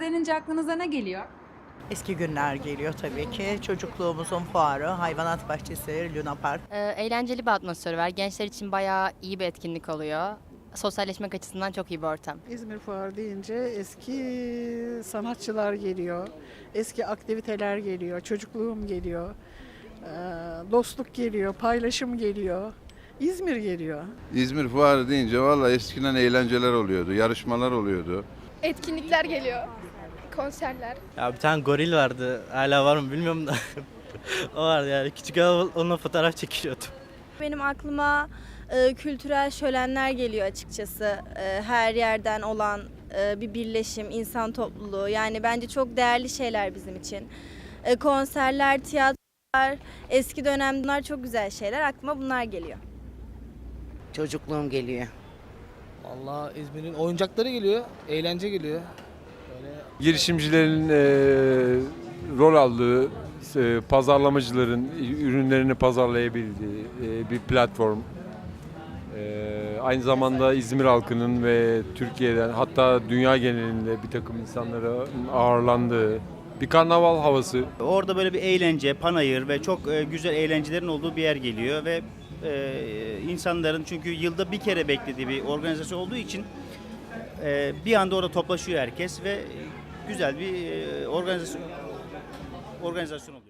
denince aklınıza ne geliyor? Eski günler geliyor tabii ki. Çocukluğumuzun fuarı, hayvanat bahçesi, Luna Park. Ee, eğlenceli bir atmosferi var. Gençler için bayağı iyi bir etkinlik oluyor. Sosyalleşmek açısından çok iyi bir ortam. İzmir Fuarı deyince eski sanatçılar geliyor, eski aktiviteler geliyor, çocukluğum geliyor, eee, dostluk geliyor, paylaşım geliyor, İzmir geliyor. İzmir Fuarı deyince valla eskiden eğlenceler oluyordu, yarışmalar oluyordu. Etkinlikler geliyor. Konserler. Ya bir tane goril vardı. Hala var mı bilmiyorum da. o vardı yani. Küçük onunla fotoğraf çekiliyordum. Benim aklıma e, kültürel şölenler geliyor açıkçası. E, her yerden olan e, bir birleşim, insan topluluğu. Yani bence çok değerli şeyler bizim için. E, konserler, tiyatrolar, eski dönem bunlar çok güzel şeyler. Aklıma bunlar geliyor. Çocukluğum geliyor. Allah İzmir'in oyuncakları geliyor, eğlence geliyor. girişimcilerin e, rol aldığı, e, pazarlamacıların ürünlerini pazarlayabildiği e, bir platform. E, aynı zamanda İzmir halkının ve Türkiye'den hatta dünya genelinde bir takım insanlara ağırlandığı bir karnaval havası. Orada böyle bir eğlence, panayır ve çok e, güzel eğlencelerin olduğu bir yer geliyor ve e, insanların çünkü yılda bir kere beklediği bir organizasyon olduğu için e, bir anda orada toplaşıyor herkes ve güzel bir e, organizasyon organizasyon oluyor.